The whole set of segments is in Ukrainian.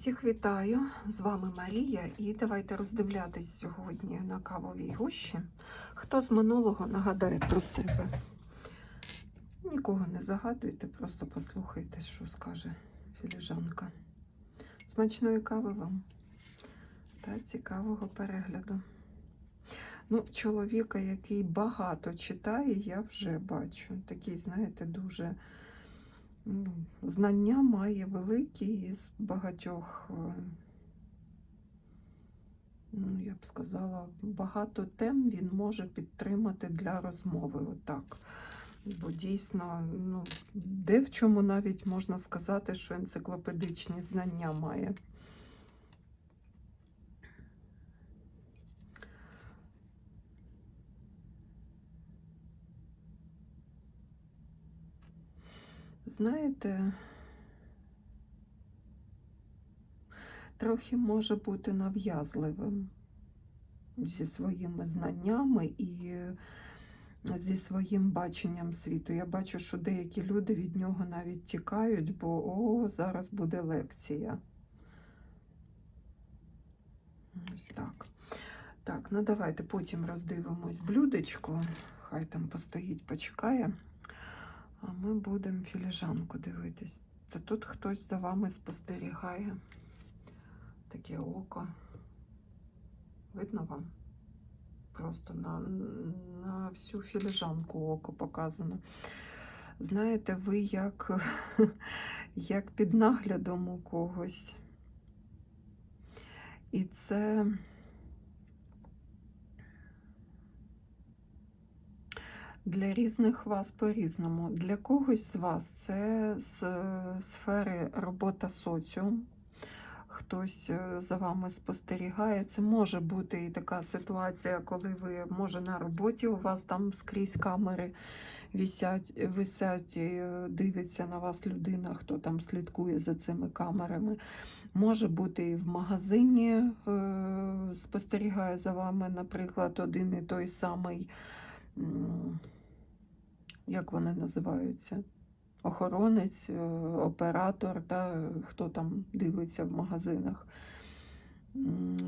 Всіх вітаю! З вами Марія, і давайте роздивлятись сьогодні на кавовій гущі. Хто з минулого нагадає про себе? Нікого не загадуйте, просто послухайте, що скаже філіжанка. Смачної кави вам та цікавого перегляду. Ну, чоловіка, який багато читає, я вже бачу. Такий, знаєте, дуже знання має великі із багатьох, е, ну, я б сказала, багато тем він може підтримати для розмови. Отак. Бо дійсно, ну, де в чому навіть можна сказати, що енциклопедичні знання має. Знаєте, трохи може бути нав'язливим зі своїми знаннями і зі своїм баченням світу. Я бачу, що деякі люди від нього навіть тікають, бо о, зараз буде лекція. Ось так. Так, ну давайте потім роздивимось блюдечко. Хай там постоїть, почекає. А ми будемо філіжанку дивитись. Та тут хтось за вами спостерігає. Таке око. Видно вам? Просто на, на всю філіжанку око показано. Знаєте, ви як, як під наглядом у когось. І це. Для різних вас по-різному. Для когось з вас це з е, сфери робота соціум. Хтось е, за вами спостерігає. Це може бути і така ситуація, коли ви, може, на роботі у вас там скрізь камери висять, висять е, дивиться на вас людина, хто там слідкує за цими камерами. Може бути і в магазині спостерігає за вами, наприклад, один і той самий як вони називаються? Охоронець, е, оператор, та хто там дивиться в магазинах.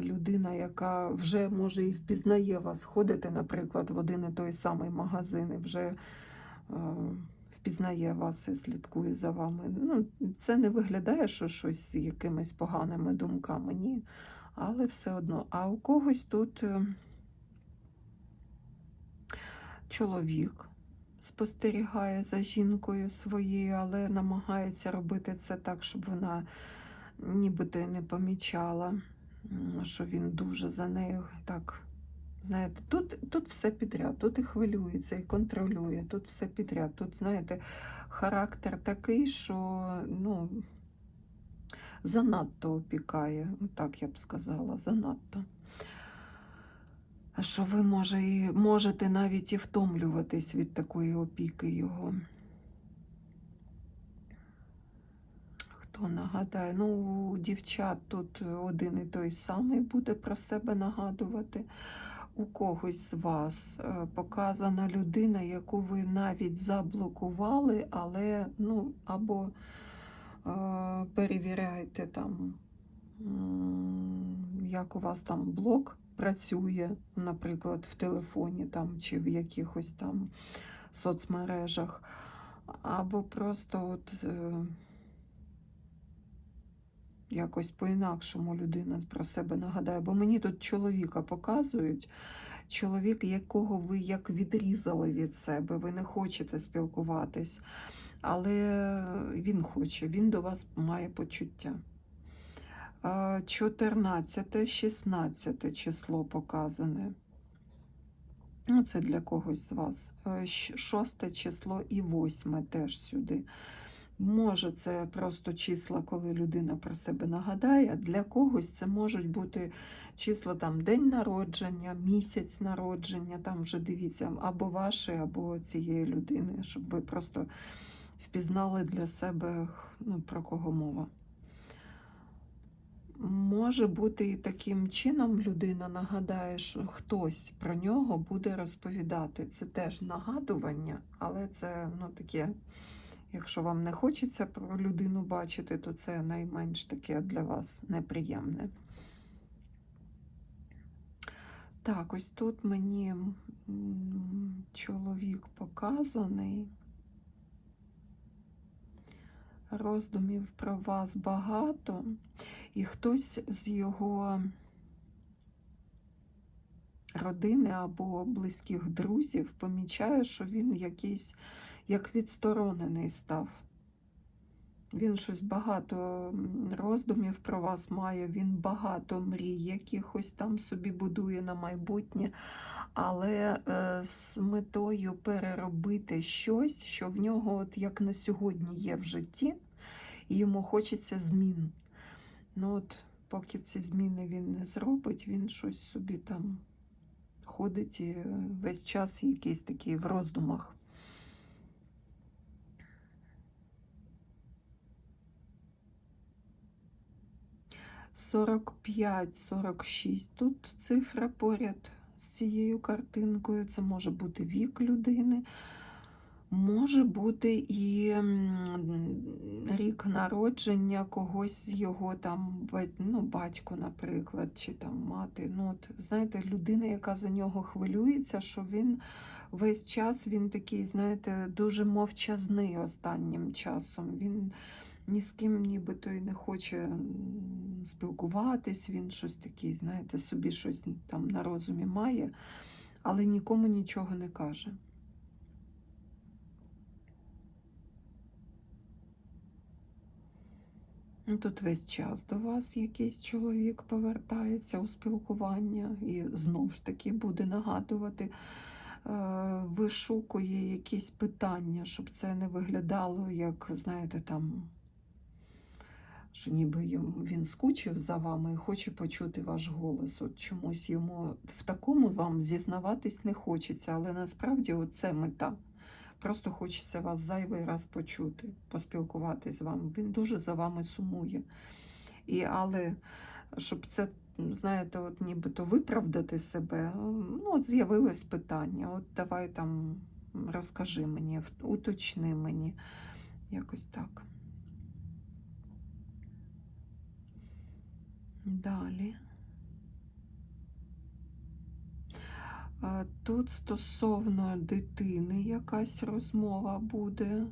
Людина, яка вже може і впізнає вас, ходите, наприклад, в один і той самий магазин, і вже е, впізнає вас і слідкує за вами. Ну, Це не виглядає, що щось з якимись поганими думками, ні. Але все одно. А у когось тут е, чоловік спостерігає за жінкою своєю, але намагається робити це так, щоб вона нібито й не помічала, що він дуже за нею так. Знаєте, тут тут все підряд, тут і хвилюється, і контролює, тут все підряд. Тут, знаєте, характер такий, що ну, занадто опікає, так я б сказала, занадто що ви може, і, можете навіть і втомлюватись від такої опіки його. Хто нагадає? Ну, у дівчат тут один і той самий буде про себе нагадувати. У когось з вас е, показана людина, яку ви навіть заблокували, але ну, або е, перевіряйте там, як у вас там блок працює, наприклад, в телефоні там, чи в якихось там соцмережах, або просто от е, якось по-інакшому людина про себе нагадає. Бо мені тут чоловіка показують. Чоловік, якого ви як відрізали від себе, ви не хочете спілкуватись, але він хоче, він до вас має почуття. 14, 16 число показане. Ну, Це для когось з вас. 6 число і 8 теж сюди. Може, це просто числа, коли людина про себе нагадає. Для когось це можуть бути числа там день народження, місяць народження, там вже дивіться, або ваше, або цієї людини, щоб ви просто впізнали для себе, ну, про кого мова. Може бути і таким чином людина нагадає, що хтось про нього буде розповідати. Це теж нагадування, але це ну, таке Якщо вам не хочеться про людину бачити, то це найменш таке для вас неприємне. Так, ось тут мені чоловік показаний. Роздумів про вас багато, і хтось з його родини або близьких друзів помічає, що він якийсь як відсторонений став. Він щось багато роздумів про вас має, він багато мрій, якихось там собі будує на майбутнє, але е, з метою переробити щось, що в нього, от як на сьогодні, є в житті, і йому хочеться змін. Ну от, поки ці зміни він не зробить, він щось собі там ходить і е, весь час якийсь такий в роздумах. Сорок п'ять, сорок шість. Тут цифра поряд з цією картинкою. Це може бути вік людини, може бути і рік народження когось з його там ну, батько, наприклад, чи там мати. Ну, от, знаєте, людина, яка за нього хвилюється, що він весь час він такий, знаєте, дуже мовчазний останнім часом. Він ні з ким нібито і не хоче спілкуватись, він щось такий, знаєте, собі щось там на розумі має, але нікому нічого не каже. Ну, Тут весь час до вас якийсь чоловік повертається у спілкування і знов ж таки буде нагадувати, е, вишукує якісь питання, щоб це не виглядало, як, знаєте, там, що ніби він скучив за вами і хоче почути ваш голос. От чомусь йому в такому вам зізнаватись не хочеться, але насправді це мета. Просто хочеться вас зайвий раз почути, поспілкуватись з вами. Він дуже за вами сумує. І, але щоб це, знаєте, от нібито виправдати себе, ну, от з'явилось питання: от давай там розкажи мені, уточни мені. Якось так. Далі. Тут стосовно дитини якась розмова буде.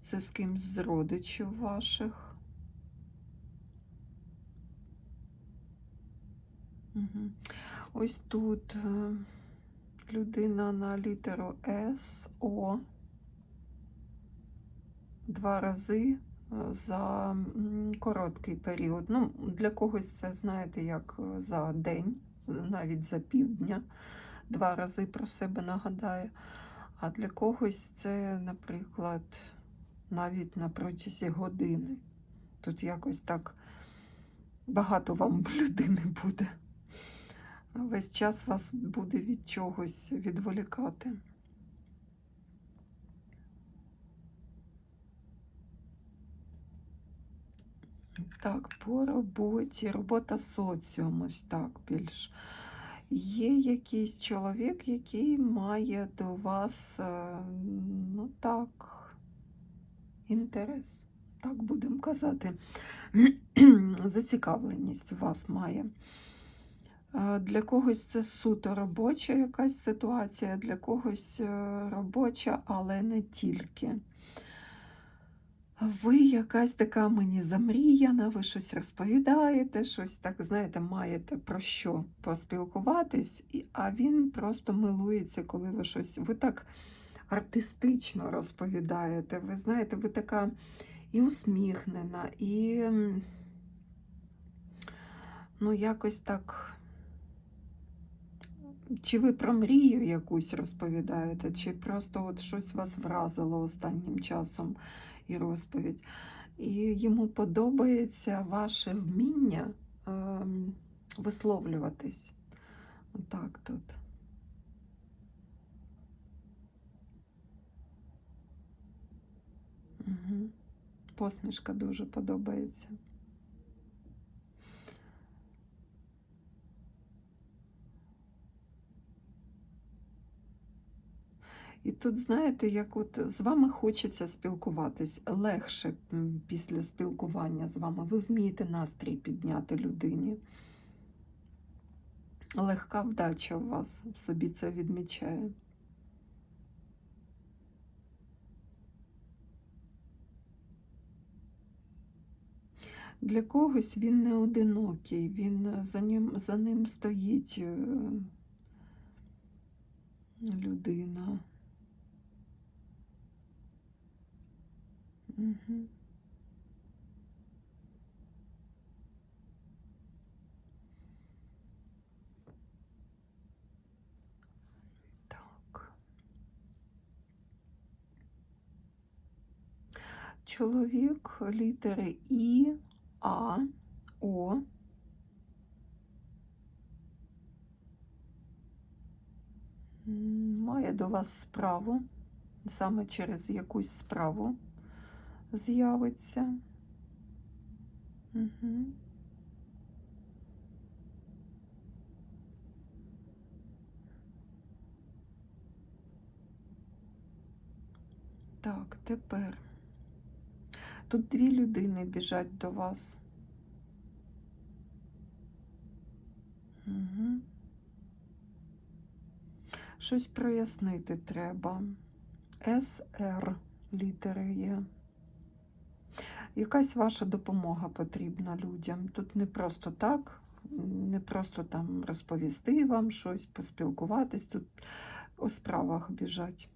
Це з кимсь з родичів ваших. Ось тут е, людина на літеру С, О. Два рази е, за короткий період. Ну, для когось це, знаєте, як е, за день, навіть за півдня, два рази про себе нагадає. А для когось це, наприклад, навіть на протязі години. Тут якось так багато вам людини буде. Весь час вас буде від чогось відволікати. Так, по роботі, робота соціум, так більш. Є якийсь чоловік, який має до вас, е, ну так, інтерес, так будемо казати, зацікавленість вас має. Е, Для когось це суто робоча якась ситуація, для когось е, робоча, але не тільки. Ви якась така мені замріяна, ви щось розповідаєте, щось так, знаєте, маєте про що поспілкуватись, а він просто милується, коли ви щось. Ви так артистично розповідаєте. Ви знаєте, ви така і усміхнена, і ну, якось так. Чи ви про мрію якусь розповідаєте, чи просто от щось вас вразило останнім часом і розповідь. І йому подобається ваше вміння е, висловлюватись. Отак тут. Угу. Посмішка дуже подобається. І тут, знаєте, як от з вами хочеться спілкуватись легше після спілкування з вами. Ви вмієте настрій підняти людині. Легка вдача у вас в собі це відмічає. Для когось він не одинокий, він е, за ним, за ним стоїть е, людина. Так. Чоловік літери І, А, О. Має до вас справу, саме через якусь справу з'явиться. Угу. Так, тепер. Тут дві людини біжать до вас. Угу. Щось прояснити треба. СР літери є. Якась ваша допомога потрібна людям. Тут не просто так, не просто там розповісти вам щось, поспілкуватись, тут у справах біжать.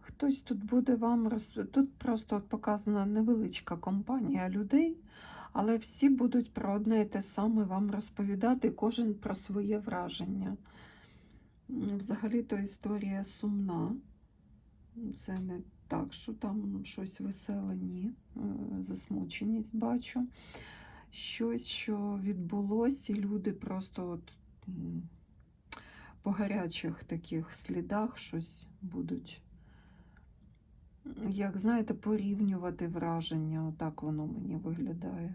Хтось тут буде вам роз... Тут просто от показана невеличка компанія людей, але всі будуть про одне і те саме вам розповідати, кожен про своє враження. Взагалі-то історія сумна. Це не так, що там щось веселе, ні. Е, Засмученість бачу. Щось, що відбулося, і люди просто от, по гарячих таких слідах щось будуть як знаєте, порівнювати враження, отак воно мені виглядає.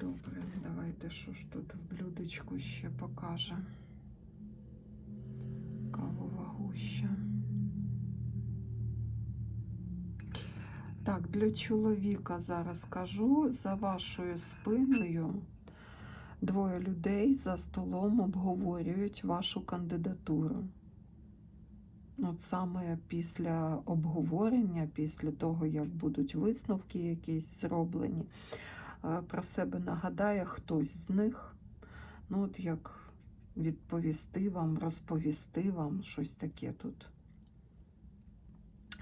Добре, давайте що ж тут в блюдечку ще покаже. Кавова гуща. Так, для чоловіка зараз кажу за вашою спиною. Двоє людей за столом обговорюють вашу кандидатуру. От саме після обговорення, після того, як будуть висновки якісь зроблені, е, про себе нагадає хтось з них. Ну, от як відповісти вам, розповісти вам щось таке тут.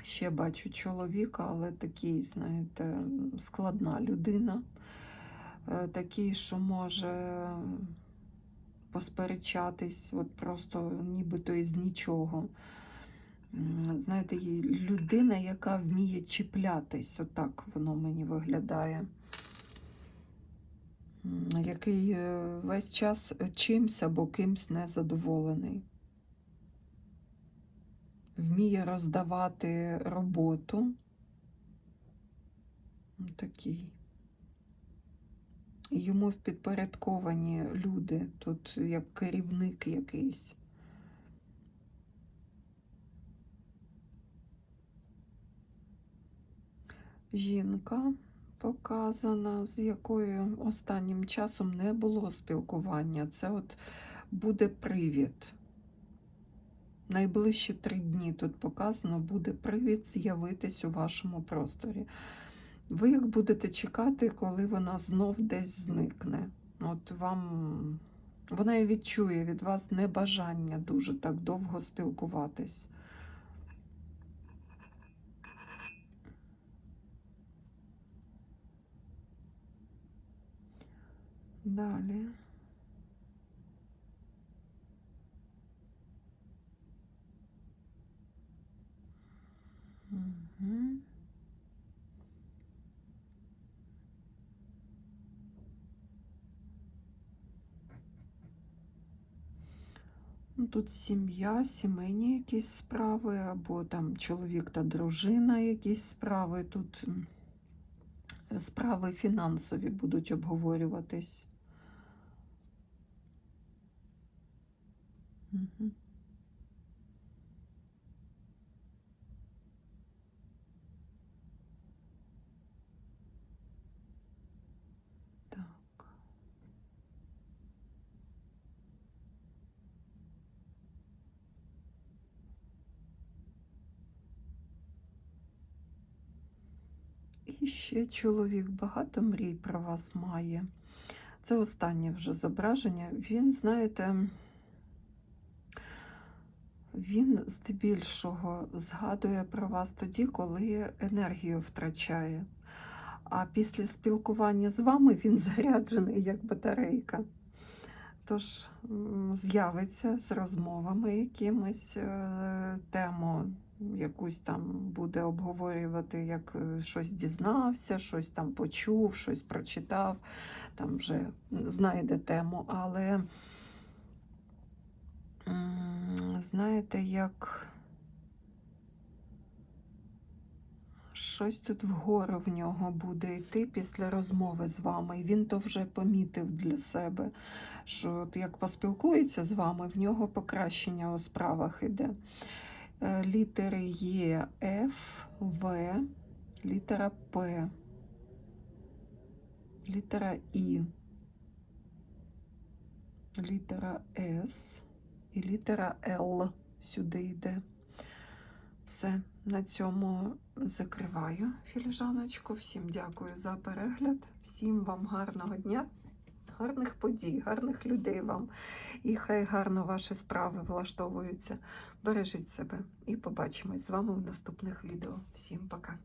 Ще бачу чоловіка, але такий, знаєте, складна людина. Е, такий, що може посперечатись, от просто нібито із нічого. Знаєте, людина, яка вміє чіплятись, отак воно мені виглядає. Який е, весь час чимсь або кимсь незадоволений. Вміє роздавати роботу. Такий. Йому впідпорядковані люди, тут як керівник якийсь. Жінка показана, з якою останнім часом не було спілкування. Це от буде привід. Найближчі три дні тут показано, буде привід з'явитись у вашому просторі. Ви як будете чекати, коли вона знов десь зникне. От вам вона і відчує від вас небажання дуже так довго спілкуватись. Далі. Угу. тут сім'я, сімейні якісь справи, або там чоловік та дружина якісь справи. Тут справи фінансові будуть обговорюватись. Так. І ще чоловік багато мрій про вас має. Це останнє вже зображення. Він, знаєте, він здебільшого згадує про вас тоді, коли енергію втрачає. А після спілкування з вами він заряджений як батарейка. Тож з'явиться з розмовами якимись е, тему, якусь там буде обговорювати, як е, щось дізнався, щось там почув, щось прочитав, там вже знайде тему. Але знаєте, як щось тут вгору в нього буде йти після розмови з вами. І він то вже помітив для себе, що от як поспілкується з вами, в нього покращення у справах іде. Е, Літери Є, Ф, В, літера П, літера І, літера С і літера Л сюди йде. Все, на цьому закриваю філіжаночку. Всім дякую за перегляд. Всім вам гарного дня, гарних подій, гарних людей вам. І хай гарно ваші справи влаштовуються. Бережіть себе і побачимось з вами в наступних відео. Всім пока!